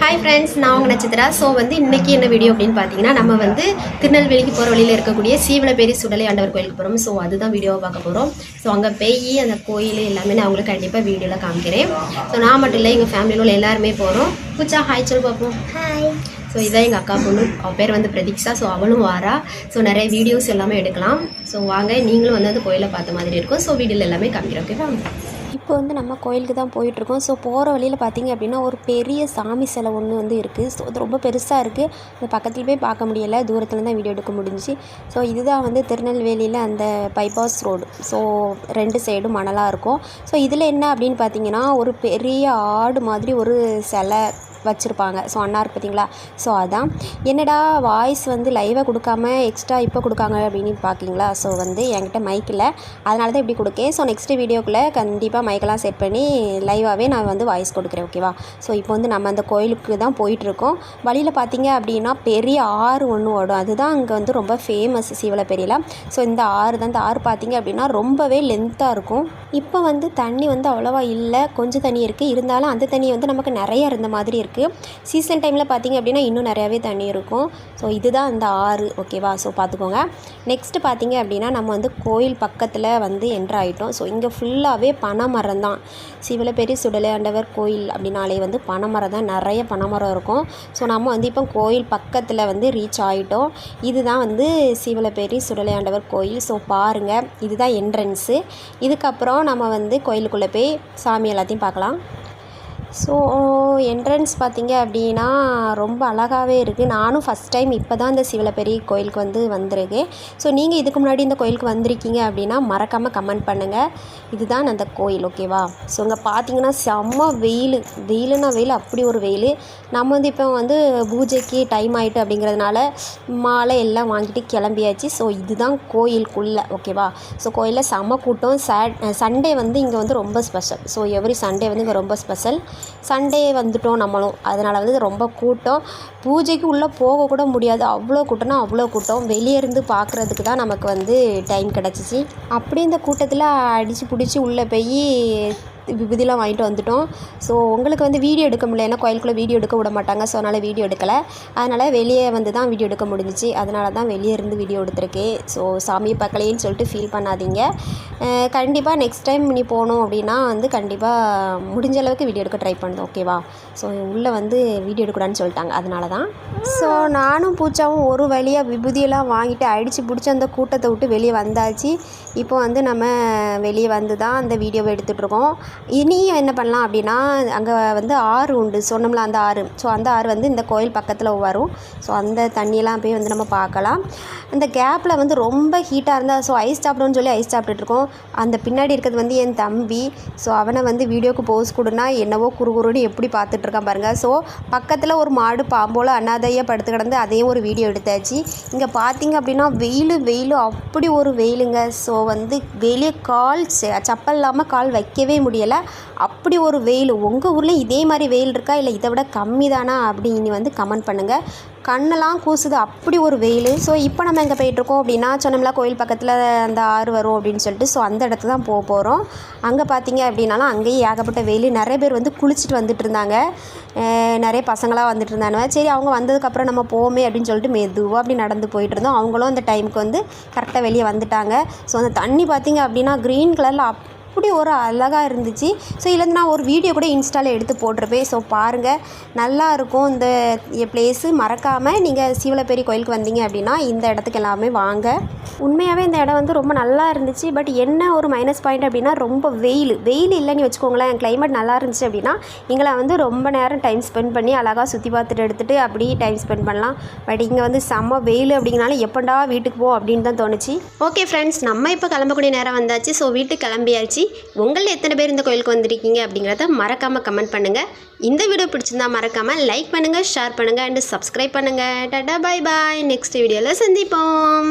Hi friends நான் உங்கள் Nakshatra? So வந்து இன்னைக்கு என்ன வீடியோ அப்படின்னு பார்த்தீங்கன்னா நம்ம வந்து திருநெல்வேலிக்கு போகிற வழியில் இருக்கக்கூடிய சீவலப்பேரி சுடலை ஆண்டவர் கோயிலுக்கு போகிறோம் ஸோ அதுதான் வீடியோவை பார்க்க போகிறோம் ஸோ அங்கே போய் அந்த கோயில் எல்லாமே நான் உங்களுக்கு கண்டிப்பாக வீடியோவில் காமிக்கிறேன். ஸோ நான் மட்டும் இல்லை எங்கள் ஃபேமிலியில் உள்ள எல்லாருமே போகிறோம் பூச்சா ஹாய் சொல் பார்ப்போம் ஹாய் ஸோ இதான் எங்கள் அக்கா பொண்ணு. அவள் பேர் வந்து பிரதீக்ஷா. ஸோ அவளும் வாரா. ஸோ நிறைய வீடியோஸ் எல்லாமே எடுக்கலாம். ஸோ வாங்க நீங்களும் வந்து அந்த கோயிலை பார்த்த மாதிரி இருக்கும். ஸோ வீடியோவில் எல்லாமே காமிக்கிறோம் ஓகேவா இப்போ வந்து நம்ம கோயிலுக்கு தான் போயிட்டுருக்கோம். ஸோ போகிற வழியில் பார்த்தீங்க அப்படின்னா ஒரு பெரிய சாமி சிலை ஒன்று வந்து இருக்குது ஸோ அது ரொம்ப பெருசாக இருக்குது அது பக்கத்தில் போய் பார்க்க முடியலை. தூரத்தில் தான் வீடியோ எடுக்க முடிஞ்சுச்சு. ஸோ இதுதான் வந்து திருநெல்வேலியில் அந்த பைபாஸ் ரோடு ஸோ ரெண்டு சைடும் மணலாக இருக்கும். ஸோ இதில் என்ன அப்படின்னு பார்த்தீங்கன்னா ஒரு பெரிய ஆடு மாதிரி ஒரு சிலை வச்சுருப்பாங்க. ஸோ அண்ணா இருக்கு பார்த்தீங்களா ஸோ அதான். என்னடா வாய்ஸ் வந்து லைவாக கொடுக்காம எக்ஸ்ட்ரா இப்போ கொடுக்காங்க அப்படின்னு பார்க்கிங்களா ஸோ வந்து என்கிட்ட மைக் இல்லை. அதனால தான் இப்படி கொடுக்கேன். ஸோ நெக்ஸ்ட் வீடியோக்குள்ளே கண்டிப்பாக மைக்கெல்லாம் செட் பண்ணி லைவாகவே நான் வந்து வாய்ஸ் கொடுக்குறேன் ஓகேவா ஸோ இப்போ வந்து நம்ம அந்த கோயிலுக்கு தான் போயிட்டுருக்கோம். வழியில் பார்த்தீங்க அப்படின்னா பெரிய ஆறு ஒன்று ஓடும். அதுதான் அங்கே வந்து ரொம்ப ஃபேமஸ் சீவலப்பேரியில். ஸோ இந்த ஆறு தான். இந்த ஆறு பார்த்தீங்க அப்படின்னா ரொம்பவே லென்த்தாக இருக்கும். இப்போ வந்து தண்ணி வந்து அவ்வளோவா இல்லை. கொஞ்சம் தண்ணி இருக்குது இருந்தாலும் அந்த தண்ணி வந்து நமக்கு நிறைய இருந்த மாதிரி இருக்குது சீசன் டைமில் பார்த்தீங்க அப்படின்னா இன்னும் நிறையாவே தண்ணி இருக்கும். ஸோ இதுதான் அந்த ஆறு ஓகேவா ஸோ பார்த்துக்கோங்க நெக்ஸ்ட்டு பார்த்தீங்க அப்படின்னா நம்ம வந்து கோயில் பக்கத்தில் வந்து என்ட்ரு ஆகிட்டோம் ஸோ இங்கே ஃபுல்லாகவே பனைமரம் தான். சிவலப்பேரி சுடலையாண்டவர் கோயில் அப்படின்னாலே வந்து பனைமரம் தான். நிறைய பனைமரம் இருக்கும். ஸோ நம்ம வந்து இப்போ கோயில் பக்கத்தில் வந்து ரீச் ஆகிட்டோம் இதுதான் வந்து சிவலப்பேரி சுடலையாண்டவர் கோயில். ஸோ பாருங்கள் இதுதான் என்ட்ரன்ஸு இதுக்கப்புறம் நம்ம வந்து கோயிலுக்குள்ளே போய் சாமி எல்லாத்தையும் பார்க்கலாம். ஸோ என்ட்ரன்ஸ் பார்த்தீங்க அப்படின்னா ரொம்ப அழகாகவே இருக்குது நானும் ஃபஸ்ட் டைம் இப்போ தான் இந்த சிவலப்பெரிய கோயிலுக்கு வந்து வந்திருக்கேன். ஸோ நீங்கள் இதுக்கு முன்னாடி இந்த கோயிலுக்கு வந்திருக்கீங்க அப்படின்னா மறக்காமல் கமெண்ட் பண்ணுங்கள் இதுதான் அந்த கோயில் ஓகேவா ஸோ இங்கே பார்த்தீங்கன்னா செம்ம வெயில். வெயிலுனா வெயில் அப்படி ஒரு வெயில். நம்ம வந்து இப்போ வந்து பூஜைக்கு டைம் ஆகிட்டு அப்படிங்கிறதுனால மாலை எல்லாம் வாங்கிட்டு கிளம்பியாச்சு. ஸோ இதுதான் கோயிலுக்குள்ளே ஓகேவா ஸோ கோயிலில் செம்ம கூட்டம். சாட் சண்டே வந்து இங்கே வந்து ரொம்ப ஸ்பெஷல் ஸோ எவ்ரி சண்டே வந்து இங்கே ரொம்ப ஸ்பெஷல் சண்டே வந்துட்டோம் நம்மளும். அதனால் வந்து ரொம்ப கூட்டம். பூஜைக்கு உள்ளே போக கூட முடியாது. அவ்வளோ கூட்டம்னா அவ்வளோ கூட்டம். வெளியே இருந்து பார்க்குறதுக்கு தான் நமக்கு வந்து டைம் கிடச்சிச்சு. அப்படி இந்த கூட்டத்தில் அடித்து பிடிச்சி உள்ளே போய் விபூதிலாம் வாங்கிட்டு வந்துட்டோம். ஸோ உங்களுக்கு வந்து வீடியோ எடுக்க முடியல. ஏன்னா கோயிலுக்குள்ளே வீடியோ எடுக்க விட மாட்டாங்க. ஸோ அதனால் வீடியோ எடுக்கலை. அதனால் வெளியே வந்து தான் வீடியோ எடுக்க முடிஞ்சிச்சு. அதனால தான் வெளியே இருந்து வீடியோ எடுத்திருக்கேன் ஸோ சாமியை பார்க்கலையேன்னு சொல்லிட்டு ஃபீல் பண்ணாதீங்க. கண்டிப்பாக நெக்ஸ்ட் டைம் நீ போகணும் அப்படின்னா வந்து கண்டிப்பாக முடிஞ்ச அளவுக்கு வீடியோ எடுக்க ட்ரை பண்ணுது ஓகேவா ஸோ உள்ளே வந்து வீடியோ எடுக்கூடாதுன்னு சொல்லிட்டாங்க. அதனால தான். ஸோ நானும் பூச்சாவும் ஒரு வழியாக விபூதியெல்லாம் வாங்கிட்டு அடித்து பிடிச்சி அந்த கூட்டத்தை விட்டு வெளியே வந்தாச்சு. இப்போ வந்து நம்ம வெளியே வந்து தான் அந்த வீடியோவை எடுத்துகிட்ருக்கோம் இனியும் என்ன பண்ணலாம் அப்படின்னா அங்கே வந்து ஆறு உண்டு. சொன்னோம்ல அந்த ஆறு. ஸோ அந்த ஆறு வந்து இந்த கோயில் பக்கத்தில் வரும். ஸோ அந்த தண்ணியெல்லாம் போய் வந்து நம்ம பார்க்கலாம். அந்த கேப்பில் வந்து ரொம்ப ஹீட்டாக இருந்தால் ஸோ ஐஸ் சாப்பிடணும்னு சொல்லி ஐஸ் சாப்பிட்டுட்ருக்கோம் அந்த பின்னாடி இருக்கிறது வந்து என் தம்பி. ஸோ அவனை வந்து வீடியோக்கு போஸ் கொடுனா என்னவோ குறுகுறுன்னு எப்படி பார்த்துட்ருக்கான் பாருங்கள் ஸோ பக்கத்தில் ஒரு மாடு பாம்போல் அனாதையாக படுத்து கிடந்து அதையும் ஒரு வீடியோ எடுத்தாச்சு. இங்கே பார்த்தீங்க அப்படின்னா வெயில் வெயில். அப்படி ஒரு வெயிலுங்க. ஸோ வந்து வெளியே கால் செ- சப்பல் இல்லாமல் கால் வைக்கவே முடியலை. அப்படி ஒரு வெயில் உங்கள் ஊரில் இதே மாதிரி வெயில் இருக்கா? இல்லை இதை விட கம்மி தானா அப்படின்னு வந்து கமெண்ட் பண்ணுங்கள் கண்ணெல்லாம் கூசுது அப்படி ஒரு வெயில். ஸோ இப்போ நம்ம எங்கே போயிட்டுருக்கோம் அப்படின்னா சொன்னோம்ல கோயில் பக்கத்தில் அந்த ஆறு வரும் அப்படின்னு சொல்லிட்டு ஸோ அந்த இடத்துல தான் போக போகிறோம் அங்கே பார்த்தீங்க அப்படின்னாலும் அங்கேயும் ஏகப்பட்ட வெயில். நிறைய பேர் வந்து குளிச்சுட்டு வந்துட்டு இருந்தாங்க. நிறைய பசங்களாக வந்துட்டு இருந்தாங்க சரி அவங்க வந்ததுக்கப்புறம் நம்ம போவோமே அப்படின்னு சொல்லிட்டு மெதுவாக அப்படி நடந்து போயிட்டு இருந்தோம். அவங்களும் அந்த டைமுக்கு வந்து கரெக்டாக வெளியே வந்துட்டாங்க. ஸோ அந்த தண்ணி பார்த்தீங்க அப்படின்னா க்ரீன் கலரில் அப்படி ஒரு அழகாக இருந்துச்சு. ஸோ இதுலேருந்து நான் ஒரு வீடியோ கூட இன்ஸ்டாவில் எடுத்து போட்டிருப்பேன். ஸோ பாருங்கள் நல்லாயிருக்கும் இந்த பிளேஸு மறக்காமல் நீங்கள் சீவலப்பேரி கோயிலுக்கு வந்தீங்க அப்படின்னா இந்த இடத்துக்கு எல்லாமே வாங்க. உண்மையாகவே இந்த இடம் வந்து ரொம்ப நல்லா இருந்துச்சு. பட் என்ன ஒரு மைனஸ் பாயிண்ட் அப்படின்னா ரொம்ப வெயில். வெயில் இல்லைன்னு வச்சுக்கோங்களேன். கிளைமேட் நல்லா இருந்துச்சு அப்படின்னா எங்களை வந்து ரொம்ப நேரம் டைம் ஸ்பெண்ட் பண்ணி அழகாக சுற்றி பார்த்துட்டு எடுத்துகிட்டு அப்படியே டைம் ஸ்பெண்ட் பண்ணலாம். பட் இங்கே வந்து செம்ம வெயில் அப்படிங்கனால எப்படா வீட்டுக்கு போ அப்படின்னு தான் தோணுச்சு. ஓகே ஃப்ரெண்ட்ஸ் நம்ம இப்போ கிளம்பக்கூடிய நேரம் வந்தாச்சு. ஸோ வீட்டுக்கு கிளம்பியாச்சு. உங்களில் எத்தனை பேர் இந்த கோயிலுக்கு வந்திருக்கீங்க அப்படிங்கிறத மறக்காமல் கமெண்ட் பண்ணுங்கள் இந்த வீடியோ பிடிச்சிருந்தா மறக்காமல் லைக் பண்ணுங்கள் ஷேர் பண்ணுங்கள் அண்டு சப்ஸ்கிரைப் பண்ணுங்கள் டாடா பாய் பாய் நெக்ஸ்ட் வீடியோவில் சந்திப்போம்.